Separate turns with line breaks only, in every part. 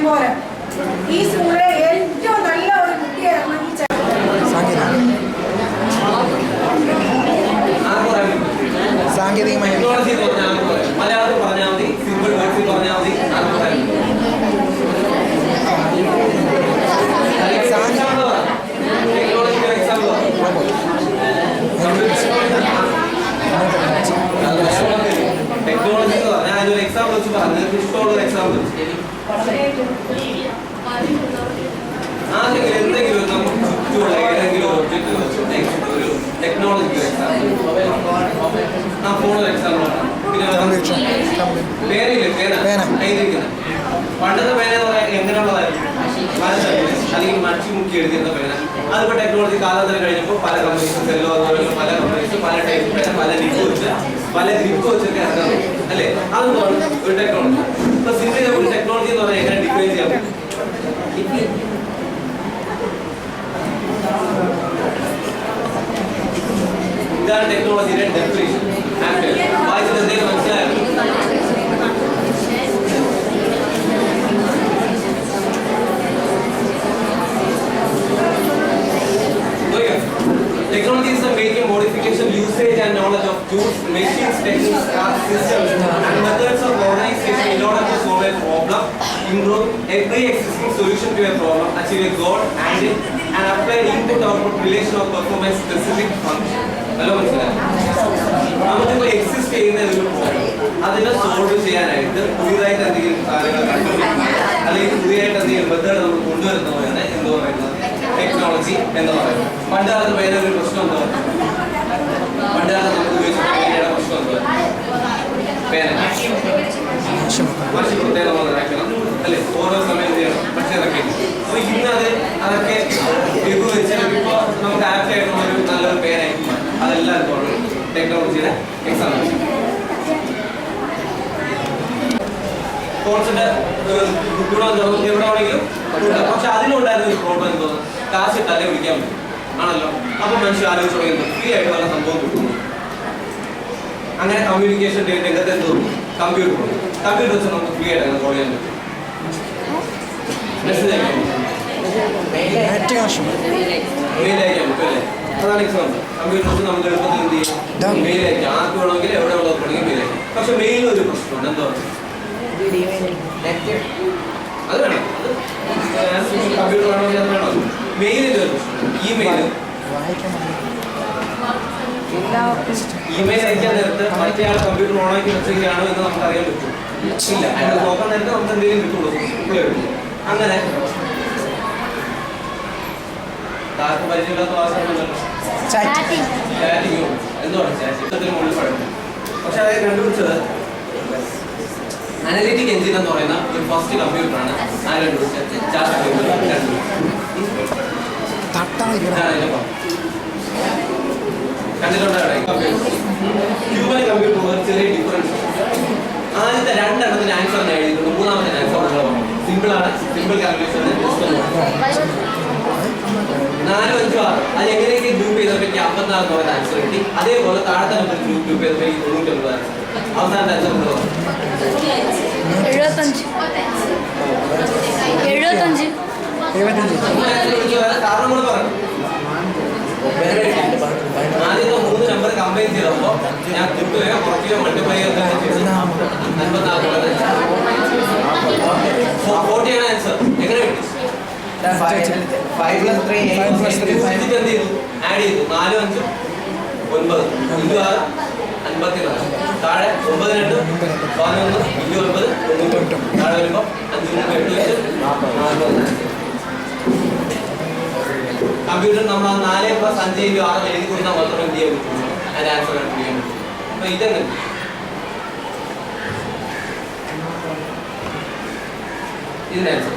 സമയം പോലെ ഈ സ്കൂളിലെ ഏറ്റവും നല്ല ഒരു കുട്ടിയായിരുന്നു ഈ
പറയാൻ?
സാങ്കേതികമായി?
മലയാളത്തിൽ പറഞ്ഞാൽ മതി സിമ്പിൾ വേർഡ്സിൽ പറഞ്ഞാൽ മതി ആർക്ക് പറയാൻ പറ്റും? Example പറ. Technology ക്ക് example പറ. ടെക്നോളജി എന്ന് പറഞ്ഞാൽ അതിനൊരു എക്സാമ്പിൾ വെച്ച് പറഞ്ഞു നിങ്ങൾക്ക് ഇഷ്ടമുള്ള ഒരു എക്സാമ്പിൾ ആദ്യം എന്തെങ്കിലും ഒരു നമുക്ക് ചുറ്റുമുള്ള ഏതെങ്കിലും ഒരു ഒബ്ജക്റ്റ് വെച്ച് എക്സാമ്പിൾ ആ ഫോണിൽ എക്സാമ്പിൾ പേനയില്ലേ പേന. കയ്യിലിരിക്കുന്നത് പണ്ടത്തെ പേന എങ്ങനെയുള്ളതായിരുന്നു അല്ലെങ്കിൽ മടിച്ചു മുക്കി എഴുതിയിരുന്ന പേന അതിപ്പോ ടെക്നോളജി കാലാന്തരം കഴിഞ്ഞപ്പോൾ പല കമ്പനീസും സെല്ലോ അതുപോലെ പല കമ്പനീസ് പല ടൈപ്പ് പേന പല ലിപ്പ് വെച്ച് പല ഗ്രിപ്പ് വെച്ചൊക്കെ ഇറങ്ങുന്നു അല്ലേ? അതുപോലെ ഒരു ടെക്നോളജി ഇപ്പൊ സിമ്പിൾ ഒരു ടെക്നോളജി എന്ന് പറഞ്ഞാൽ എങ്ങനെ ഡിഫൈൻ ചെയ്യാൻ പറ്റും? ഇതാണ് ടെക്നോളജിയുടെ ഡെഫിനേഷൻ വായിച്ചിട്ട് എന്തെങ്കിലും മനസ്സിലായോ Technology is the making modification, usage and knowledge of tools, machines, techniques, tasks, systems and methods of organization in order to solve a problem, improve every existing solution to a problem, achieve a goal and and apply input-output relation of performance specific function. Hello മനസ്സിലായോ? നമുക്കിപ്പോൾ exist ചെയ്യുന്ന ഒരു problem അതിനെ solve ചെയ്യാനായിട്ട് പുതിയതായിട്ട് എന്തെങ്കിലും കാര്യങ്ങൾ കണ്ടുപിടിക്കുക അല്ലെങ്കിൽ പുതിയതായിട്ട് എന്തെങ്കിലും മെത്തേഡ് നമ്മൾ കൊണ്ടുവരുന്നതാണ് എന്ത് പറയുന്നത്? ടെക്നോളജി എന്ന് പറയുന്നത്. പണ്ട് കാലത്ത് വേറെ ഒരു പ്രശ്നം എന്താ പണ്ട് കാലത്ത് നമുക്ക് ഉപയോഗിച്ചിട്ടുള്ള പേനയുടെ പ്രശ്നം എന്താ പേന മഷി പ്രത്യേകം നമ്മൾ ഇതാക്കണം അല്ലേ ഓരോ സമയം എന്ത് ചെയ്യണം പക്ഷേ ഇതൊക്കെ അപ്പൊ ഇന്ന് അത് അതൊക്കെ ഇത് വെച്ച് ഇപ്പോൾ നമുക്ക് ആപ്റ്റ് ആയിട്ടുള്ള ഒരു നല്ലൊരു പേനായിരിക്കും അതെല്ലാം ടെക്നോളജിയുടെ ഗുണം നമുക്ക് എവിടെ ആണെങ്കിലും. പക്ഷെ അതിനുണ്ടായിരുന്ന ഒരു പ്രോബ്ലം എന്തോ കാശ് ഇട്ടാലേ വിളിക്കാൻ പറ്റും ആണല്ലോ അപ്പൊ മനുഷ്യർ ആലോചിച്ച് തുടങ്ങിയത് ഫ്രീ ആയിട്ട് വല്ല സംഭവം കിട്ടുന്നു അങ്ങനെ കമ്മ്യൂണിക്കേഷൻ രംഗത്ത് എന്തോ കമ്പ്യൂട്ടർ കമ്പ്യൂട്ടർ വെച്ച് നമുക്ക് ഫ്രീ ആയിട്ട് അങ്ങനെ കോൾ ചെയ്യാൻ പറ്റും മെസ്സേജ് അയക്കാൻ പറ്റും മെയിൽ അയക്കാൻ പറ്റും അല്ലേ അതാണ് എക്സാമ്പിൾ കമ്പ്യൂട്ടർ വെച്ച് നമുക്ക് എളുപ്പത്തിൽ എന്ത് ചെയ്യാം? മെയിൽ അയക്കാം. ആർക്ക് വേണമെങ്കിൽ എവിടെ ഉള്ളവർക്ക് വേണമെങ്കിൽ മെയിൽ അയക്കാം. പക്ഷെ മെയിൽ ഒരു പ്രശ്നമുണ്ട്. എന്തോ അത് വേണം. കമ്പ്യൂട്ടർ വേണമെങ്കിൽ അത് വേണം. മെയിലിന് ഒരു പ്രശ്നം ഇമെയിൽ ഇമെയിൽ അയക്കാൻ നേരത്ത് മറ്റേ ആൾ കമ്പ്യൂട്ടർ ഓണാക്കി വെച്ചിരിക്കുകയാണോ എന്ന് നമുക്ക് അറിയാൻ പറ്റും. ഇല്ല. അയാൾ നോക്കാൻ നേരത്തെ നമുക്ക് എന്തെങ്കിലും കിട്ടുള്ളൂ. അങ്ങനെ. താർക്ക് പരിചയമില്ലാത്ത എന്തുവാണ് ചാറ്റിംഗ് എന്ന് പഠിക്കും പക്ഷെ അത് കണ്ടുപിടിച്ചത് അനലിറ്റിക് എഞ്ചിൻ എന്ന് പറയുന്ന ഒരു ഫസ്റ്റ് കമ്പ്യൂട്ടറാണ് ആ കണ്ടുപിടിച്ചത് ചാറ്റ് കണ്ടുപിടിച്ചത്
തട്ടാതിരിക്കണം
ഇതാണ് ഇതിന്റെ പവർ. കണ്ടിട്ടുണ്ടോ അവിടെ? ഹ്യൂമൻ കമ്പ്യൂട്ടർ ചെറിയ ഡിഫറൻസ് ആദ്യത്തെ രണ്ടെണ്ണത്തിന് ആൻസർ എഴുതിയിട്ടുണ്ട് മൂന്നാമത്തെ ആൻസർ സിമ്പിൾ ആണ്. സിമ്പിൾ കാൽക്കുലേഷൻ നാലും അഞ്ചും ആറ്. അത് എങ്ങനെയൊക്കെ എനിക്ക് അമ്പത്തിനാല് പറയുന്ന ആൻസർ കിട്ടി. അതേപോലെ താഴത്തെ നമ്പർ ഗ്രൂപ്പ് ഗ്രൂപ്പ് ചെയ്തപ്പോൾ എനിക്ക് തൊണ്ണൂറ്റൊമ്പത് ആൻസർ അവസാനത്തെ ആൻസർ എന്തോ
എഴുപത്തഞ്ച്. എഴുപത്തഞ്ച്.
കാരണം കൂടെ പറഞ്ഞു ആദ്യത്തെ മൂന്ന് നമ്പർ കമ്പൈൻ ചെയ്തപ്പോൾ ഞാൻ കിട്ടുകയോ കുറയ്ക്കുകയോ മൾട്ടിപ്ലൈ ഫോർട്ടിയാണ് ആൻസർ എങ്ങനെ കിട്ടി?
Five plus three five plus
three എന്ത് ചെയ്തു? ആഡ് ചെയ്തു. നാലും അഞ്ചും. ഒൻപത്. ഇഞ്ചു ആറ് അൻപത്തിനാല്. താഴെ ഒമ്പത് രണ്ട്. പതിനൊന്ന് ഇഞ്ചു ഒൻപത് താഴെ വരുമ്പോൾ അഞ്ച് എട്ട് കമ്പ്യൂട്ടർ നമ്മൾ ആ നാല് പ്ലസ് അഞ്ച് ഇഞ്ചു ആറ് എഴുതി കൊടുത്താൽ മാത്രമേ എന്ത് ചെയ്യാൻ പറ്റുള്ളൂ അതിന്റെ ആൻസർ കണ്ടുപിടിക്കാൻ പറ്റും. അപ്പൊ ഇതെങ്ങനെ? ഇതിന്റെ ആൻസർ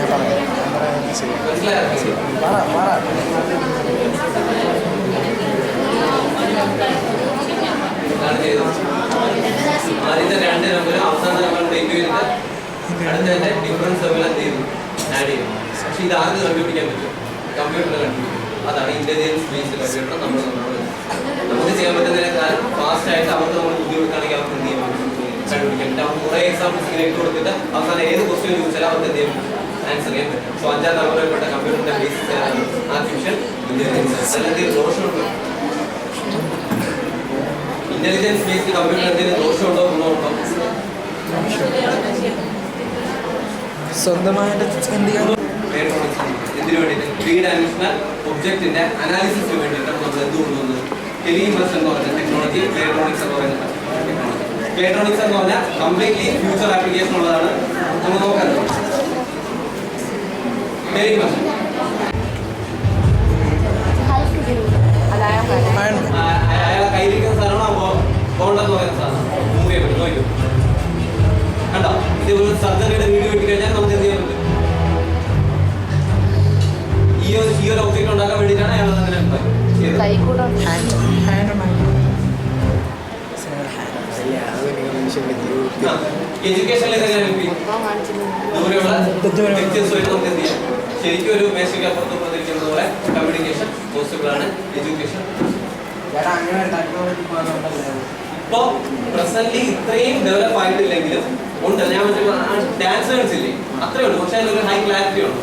ആദ്യത്തെ രണ്ട് നമ്പറും അവസാന നമ്പർ ടേക്ക് ചെയ്തിട്ട് അടുത്തതിന്റെ ഡിഫറൻസ് തമ്മിൽ എന്ത് ചെയ്തു ആഡ് പറ്റും കമ്പ്യൂട്ടറിൽ കണ്ടുപിടിക്കും അതാണ് ഇന്റലിജൻസ് ബേസ്ഡ് കമ്പ്യൂട്ടർ നമ്മൾ നമ്മളോട് നമുക്ക് ചെയ്യാൻ ഫാസ്റ്റ് ആയിട്ട് അവർക്ക് ബുദ്ധി കൊടുക്കുകയാണെങ്കിൽ അവർക്ക് എന്ത് ചെയ്യാൻ കുറേ എക്സാമ്പിൾസ് ഇങ്ങനെ ഇട്ട് കൊടുത്തിട്ട് അവസാനം ഏത് ക്വസ്റ്റ്യൻ ചോദിച്ചാലും അവർക്ക് എന്ത് ചെയ്യാൻ ആൻസർ ചെയ്യാൻ പറ്റും സോ അഞ്ചാം തലമുറയിൽപ്പെട്ട കമ്പ്യൂട്ടറിന്റെ ബേസിസ് ആർട്ടിഫിഷ്യൽ ഇന്റലിജൻസ് അല്ലെങ്കിൽ ദോഷമുണ്ടോ ഇന്റലിജൻസ് ബേസ്ഡ് കമ്പ്യൂട്ടർ എന്തെങ്കിലും ദോഷമുണ്ടോ ഗുണമുണ്ടോ
സ്വന്തമായിട്ട്
എന്തിനു വേണ്ടിയിട്ട് ത്രീ ഡയമെൻഷണൽ ഒബ്ജക്റ്റിന്റെ അനാലിസിസിന് വേണ്ടിയിട്ടാണ് നമ്മൾ എന്ത് കൊണ്ടുവന്നത്? ടെലിമസ് എന്ന് പറഞ്ഞ ടെക്നോളജി ഇലക്ട്രോണിക്സ് എന്ന് പറയുന്ന ടെക്നോളജി ഇലക്ട്രോണിക്സ് എന്ന് പറഞ്ഞാൽ കംപ്ലീറ്റ്ലി ഫ്യൂച്ചർ ആപ്ലിക്കേഷൻ ഉള്ളതാണ്. നമ്മൾ നോക്കുന്നത് ടെലിമസ് അയാളെ കയ്യിലിരിക്കുന്ന സാധനമാണ് ബോണ്ടെന്ന് പറയുന്ന സാധനം മൂവ് ചെയ്യാൻ പറ്റും നോക്കും കണ്ടോ ഇത് ഒരു സർജറിയുടെ വീഡിയോ കിട്ടി കഴിഞ്ഞാൽ നമുക്ക് എന്ത് ചെയ്യാൻ പറ്റും ഈ ഒരു ഈ ഒരു ഒബ്ജക്റ്റ് ഉണ്ടാക്കാൻ വേണ്ടിയിട്ടാണ് അയാൾ അങ്ങനെ കിട്ടി ദൂരെയുള്ള ടീച്ചേഴ്സുമായിട്ട് നമുക്ക് എന്ത് ചെയ്യാം? ശരിക്കും ഒരു മേശയ്ക്ക് അപ്പുറത്ത് പ്രതിരിക്കുന്നത് പോലെ കമ്മ്യൂണിക്കേഷൻ പോസിബിൾ ആണ് എഡ്യൂക്കേഷൻ ഇപ്പോ പ്രസന്റ് ഇത്രയും ഡെവലപ്പ് ആയിട്ടില്ലെങ്കിലും ഉണ്ട്. ഞാൻ ഡാൻസ് കളിച്ചില്ലേ അത്രേ ഉള്ളൂ. പക്ഷെ അതിനൊരു ഹൈ ക്ലാരിറ്റി ഉണ്ട്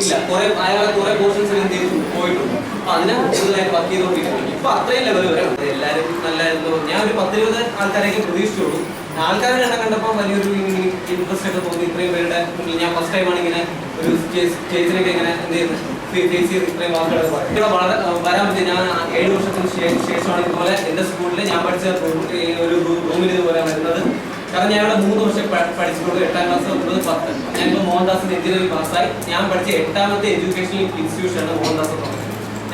ഇല്ല കുറെ അയാളെ കുറെ പോർഷൻസ് എന്ത് ചെയ്തു പോയിട്ടുണ്ട്. അപ്പൊ അതിനെ കൂടുതലായിട്ട് വർക്ക് ചെയ്തുകൊണ്ടിരിക്കുന്നു ഇപ്പൊ അത്രയും ലെവൽ വരെ എല്ലാവരും നല്ല ഞാൻ ഒരു പത്തിരുപത് ആൾക്കാരെയൊക്കെ പ്രതീക്ഷിച്ചുള്ളൂ. ആൾക്കാരുടെ എണ്ണം കണ്ടപ്പോൾ വലിയൊരു ഇൻട്രസ്റ്റ് ഒക്കെ തോന്നി. ഇത്രയും പേരുടെ ഞാൻ ഫസ്റ്റ് ടൈമാണ് ഇങ്ങനെ ഒരു സ്റ്റേജിനൊക്കെ ഇങ്ങനെ എന്ത് ചെയ്യുന്നത്? ഫേസ് ചെയ്ത് ഇത്രയും വാക്കുകൾ ഇവിടെ വളരെ വരാൻ പറ്റിയ ഞാൻ ഏഴ് വർഷത്തിന് ശേഷമാണ് ഇതുപോലെ എന്റെ സ്കൂളിൽ ഞാൻ പഠിച്ച ഒരു റൂമിൽ ഇതുപോലെ വരുന്നത്. കാരണം ഞാൻ ഇവിടെ മൂന്ന് വർഷം പഠിച്ചിട്ടുള്ളൂ. എട്ടാം ക്ലാസ് ഒമ്പത് പത്ത്. ഞാനിപ്പോൾ മോഹൻദാസിന് എഞ്ചിനീയറിംഗ് പാസ്സായി ഞാൻ പഠിച്ച എട്ടാമത്തെ എഡ്യൂക്കേഷണൽ ഇൻസ്റ്റിറ്റ്യൂഷനാണ് മോഹൻദാസ് എന്ന്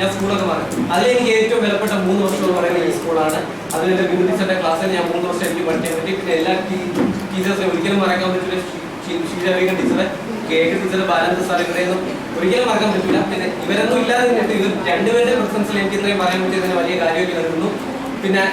ഞാൻ സ്കൂളൊക്കെ മാറി. അതിൽ എനിക്ക് ഏറ്റവും വിലപ്പെട്ട മൂന്ന് വർഷം എന്ന് പറയുന്നത് ഈ സ്കൂളാണ്. അതിൽ എന്റെ സെന്റെ ക്ലാസ്സിൽ ഞാൻ മൂന്ന് വർഷം എനിക്ക് പഠിക്കാൻ പറ്റി. പിന്നെ എല്ലാ ടീച്ചേഴ്സും ഒരിക്കലും മറക്കാൻ പറ്റില്ല ഷീജാബിക ടീച്ചറെ കെ കെ ടീച്ചറെ ബാലൻസ് സാർ ഇവരെയൊന്നും ഒരിക്കലും മറക്കാൻ പറ്റില്ല പിന്നെ ഇവരൊന്നും ഇല്ലാതെ ഇവർ രണ്ടുപേരുടെ പ്രസൻസിൽ എനിക്ക് ഇത്രയും പറയാൻ പറ്റിയതിന് വലിയ കാര്യമൊക്കെ കരുതുന്നു പിന്നെ